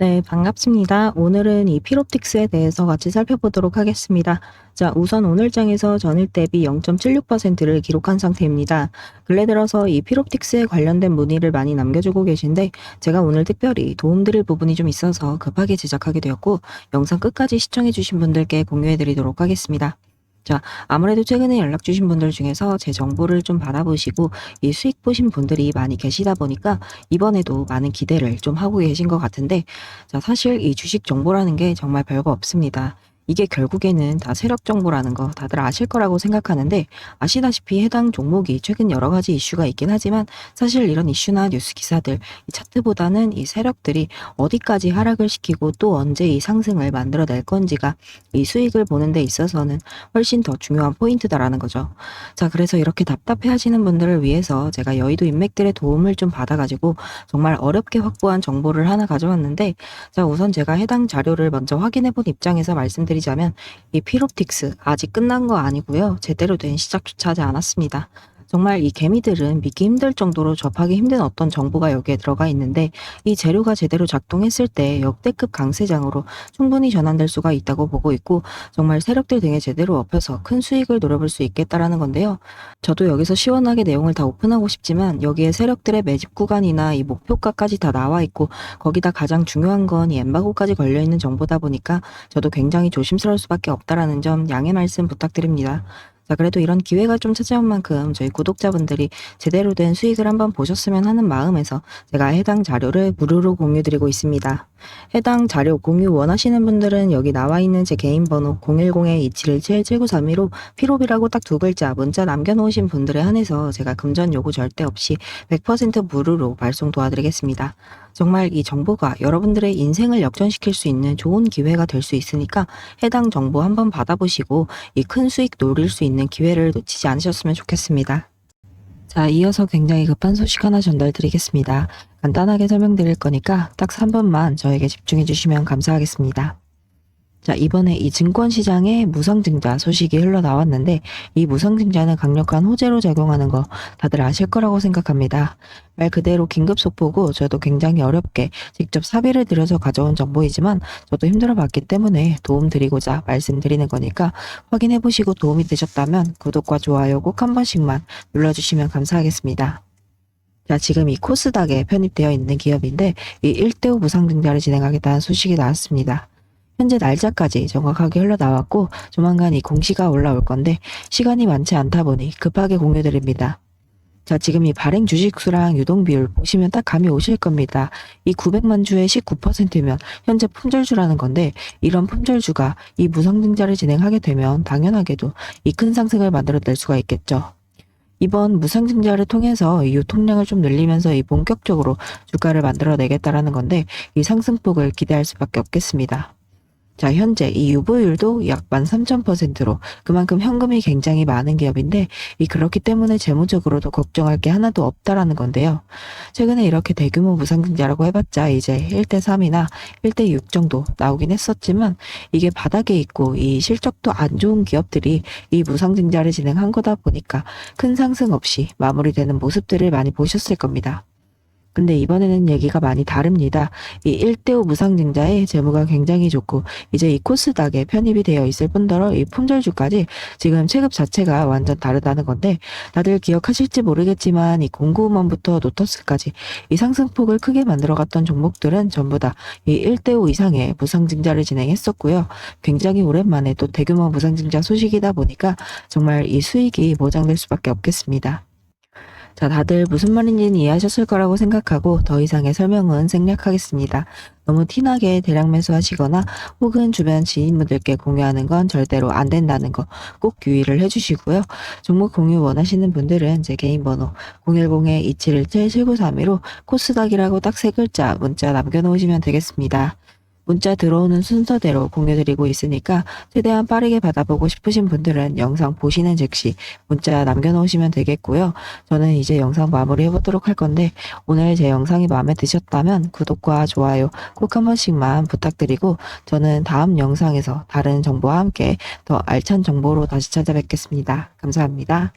네, 반갑습니다. 오늘은 이 피롭틱스에 대해서 같이 살펴보도록 하겠습니다. 자, 우선 오늘 장에서 전일 대비 0.76%를 기록한 상태입니다. 근래 들어서 이 피롭틱스에 관련된 문의를 많이 남겨주고 계신데 제가 오늘 특별히 도움드릴 부분이 좀 있어서 급하게 제작하게 되었고 영상 끝까지 시청해주신 분들께 공유해드리도록 하겠습니다. 자, 아무래도 최근에 연락 주신 분들 중에서 제 정보를 좀 받아보시고 이 수익 보신 분들이 많이 계시다 보니까 이번에도 많은 기대를 좀 하고 계신 것 같은데 자, 사실 이 주식 정보라는 게 정말 별거 없습니다. 이게 결국에는 다 세력 정보라는 거 다들 아실 거라고 생각하는데 아시다시피 해당 종목이 최근 여러 가지 이슈가 있긴 하지만 사실 이런 이슈나 뉴스 기사들 이 차트보다는 이 세력들이 어디까지 하락을 시키고 또 언제 이 상승을 만들어낼 건지가 이 수익을 보는 데 있어서는 훨씬 더 중요한 포인트다라는 거죠. 자, 그래서 이렇게 답답해 하시는 분들을 위해서 제가 여의도 인맥들의 도움을 좀 받아가지고 정말 어렵게 확보한 정보를 하나 가져왔는데 자, 우선 제가 해당 자료를 먼저 확인해 본 입장에서 말씀드리 자면 이 피롭틱스 아직 끝난 거 아니고요. 제대로 된 시작조차 하지 않았습니다. 정말 이 개미들은 믿기 힘들 정도로 접하기 힘든 어떤 정보가 여기에 들어가 있는데 이 재료가 제대로 작동했을 때 역대급 강세장으로 충분히 전환될 수가 있다고 보고 있고 정말 세력들 등에 제대로 엎혀서 큰 수익을 노려볼 수 있겠다라는 건데요. 저도 여기서 시원하게 내용을 다 오픈하고 싶지만 여기에 세력들의 매집 구간이나 이 목표가까지 다 나와 있고 거기다 가장 중요한 건 이 엠바고까지 걸려 있는 정보다 보니까 저도 굉장히 조심스러울 수밖에 없다라는 점 양해 말씀 부탁드립니다. 자, 그래도 이런 기회가 좀 찾아온 만큼 저희 구독자분들이 제대로 된 수익을 한번 보셨으면 하는 마음에서 제가 해당 자료를 무료로 공유드리고 있습니다. 해당 자료 공유 원하시는 분들은 여기 나와 있는 제 개인 번호 010-2717-7932로 피롭이라고 딱 두 글자 문자 남겨놓으신 분들에 한해서 제가 금전 요구 절대 없이 100% 무료로 발송 도와드리겠습니다. 정말 이 정보가 여러분들의 인생을 역전시킬 수 있는 좋은 기회가 될 수 있으니까 해당 정보 한번 받아보시고 이 큰 수익 노릴 수 있는 기회를 놓치지 않으셨으면 좋겠습니다. 자, 이어서 굉장히 급한 소식 하나 전달드리겠습니다. 간단하게 설명드릴 거니까 딱 3분만 저에게 집중해 주시면 감사하겠습니다. 자, 이번에 이 증권시장에 무상증자 소식이 흘러나왔는데 이 무상증자는 강력한 호재로 작용하는 거 다들 아실 거라고 생각합니다. 말 그대로 긴급 속보고 저도 굉장히 어렵게 직접 사비를 들여서 가져온 정보이지만 저도 힘들어 봤기 때문에 도움 드리고자 말씀드리는 거니까 확인해 보시고 도움이 되셨다면 구독과 좋아요 꼭 한 번씩만 눌러주시면 감사하겠습니다. 자, 지금 이 코스닥에 편입되어 있는 기업인데 이 1대5 무상증자를 진행하겠다는 소식이 나왔습니다. 현재 날짜까지 정확하게 흘러나왔고 조만간 이 공시가 올라올 건데 시간이 많지 않다 보니 급하게 공유드립니다. 자, 지금 이 발행 주식수랑 유동 비율 보시면 딱 감이 오실 겁니다. 이 900만 주의 19%면 현재 품절주라는 건데 이런 품절주가 이 무상증자를 진행하게 되면 당연하게도 이 큰 상승을 만들어낼 수가 있겠죠. 이번 무상증자를 통해서 이 유통량을 좀 늘리면서 이 본격적으로 주가를 만들어내겠다라는 건데 이 상승폭을 기대할 수밖에 없겠습니다. 자, 현재 이 유보율도 약 13,000%로 그만큼 현금이 굉장히 많은 기업인데 이 그렇기 때문에 재무적으로도 걱정할 게 하나도 없다라는 건데요. 최근에 이렇게 대규모 무상증자라고 해봤자 이제 1대 3이나 1대 6 정도 나오긴 했었지만 이게 바닥에 있고 이 실적도 안 좋은 기업들이 이 무상증자를 진행한 거다 보니까 큰 상승 없이 마무리되는 모습들을 많이 보셨을 겁니다. 근데 이번에는 얘기가 많이 다릅니다. 이 1대5 무상증자의 재무가 굉장히 좋고 이제 이 코스닥에 편입이 되어 있을 뿐더러 이 품절주까지 지금 체급 자체가 완전 다르다는 건데 다들 기억하실지 모르겠지만 이 공구먼부터 노터스까지 이 상승폭을 크게 만들어갔던 종목들은 전부 다 이 1대5 이상의 무상증자를 진행했었고요. 굉장히 오랜만에 또 대규모 무상증자 소식이다 보니까 정말 이 수익이 보장될 수밖에 없겠습니다. 자, 다들 무슨 말인지는 이해하셨을 거라고 생각하고 더 이상의 설명은 생략하겠습니다. 너무 티나게 대량 매수하시거나 혹은 주변 지인분들께 공유하는 건 절대로 안 된다는 거 꼭 유의를 해주시고요. 종목 공유 원하시는 분들은 제 개인 번호 010-2717-7932로 코스닥이라고 딱 세 글자 문자 남겨놓으시면 되겠습니다. 문자 들어오는 순서대로 공유드리고 있으니까 최대한 빠르게 받아보고 싶으신 분들은 영상 보시는 즉시 문자 남겨놓으시면 되겠고요. 저는 이제 영상 마무리 해보도록 할 건데 오늘 제 영상이 마음에 드셨다면 구독과 좋아요 꼭 한 번씩만 부탁드리고 저는 다음 영상에서 다른 정보와 함께 더 알찬 정보로 다시 찾아뵙겠습니다. 감사합니다.